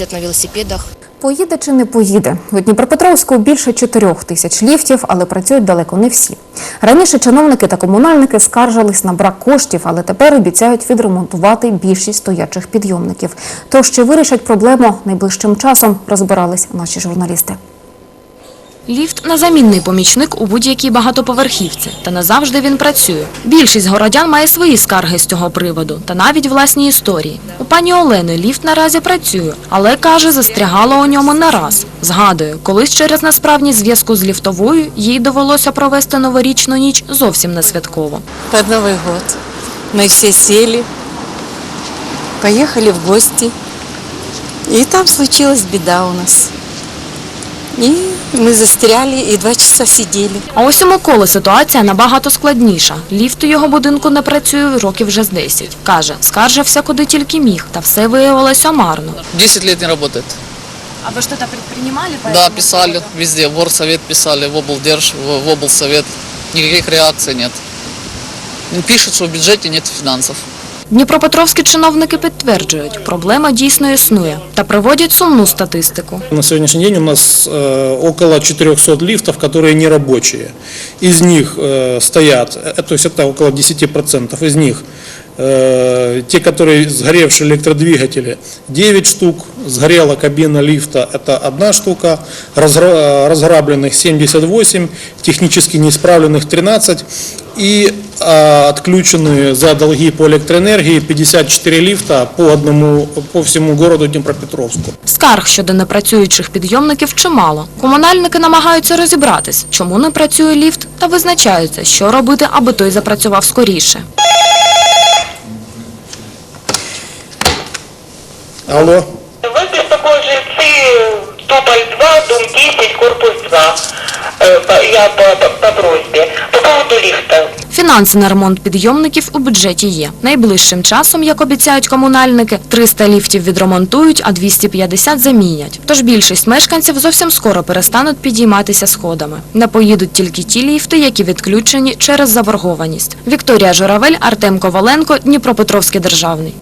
ездят на велосипедах. Поїде чи не поїде? У Дніпропетровську більше чотирьох тисяч ліфтів, але працюють далеко не всі. Раніше чиновники та комунальники скаржились на брак коштів, але тепер обіцяють відремонтувати більшість стоячих підйомників. Тож чи вирішать проблему найближчим часом, розбирались наші журналісти. Ліфт – незамінний помічник у будь-якій багатоповерхівці, та назавжди він працює. Більшість городян має свої скарги з цього приводу, та навіть власні історії. У пані Олени ліфт наразі працює, але, каже, застрягало у ньому не раз. Згадує, колись через несправність зв'язку з ліфтовою їй довелося провести новорічну ніч зовсім не святково. под Новый год. Мы все сели, поехали в гости. И там случилась беда у нас. И мы застряли и два часа сидели. А ось у Миколи ситуація набагато складніша. Ліфт у його будинку не працює років вже з 10. Каже, скаржився куди тільки міг, та все виявилося марно. 10 лет не работает. А ви щось предпринимали? Да, писали везде, в Орсовет писали, в облдерж, в в облсовет. Никаких реакций нет. Пишут, что в бюджете нет финансов. Дніпропетровські чиновники підтверджують, проблема дійсно існує та приводять сумну статистику. На сегодняшний день у нас э, около 400 лифтов, которые не рабочие. Из них э, стоят, э, то есть это около 10%, из них э, те, которые сгоревшие электродвигатели, 9 штук, сгорела кабина лифта, это одна штука, разгра- разграбленных 78, технически неисправленных 13 и а, отключенные за долги по электроэнергии 54 лифта по одному, по всему городу Днепропетровску. Скарг щодо непрацюючих підйомників чимало. Комунальники намагаються розібратись, чому не працює ліфт, та визначаються, що робити, аби той запрацював скоріше. Алло. Вас беспокоят жильцы Тополь 2, дом 10, корпус 2. Э, Я по, по, по просьбе. По поводу лифта. Фінанси на ремонт підйомників у бюджеті є. Найближчим часом, як обіцяють комунальники, 300 ліфтів відремонтують, а 250 замінять. Тож більшість мешканців зовсім скоро перестануть підійматися сходами. Не поїдуть тільки ті ліфти, які відключені через заборгованість. Вікторія Журавель, Артем Коваленко, Дніпропетровський державний.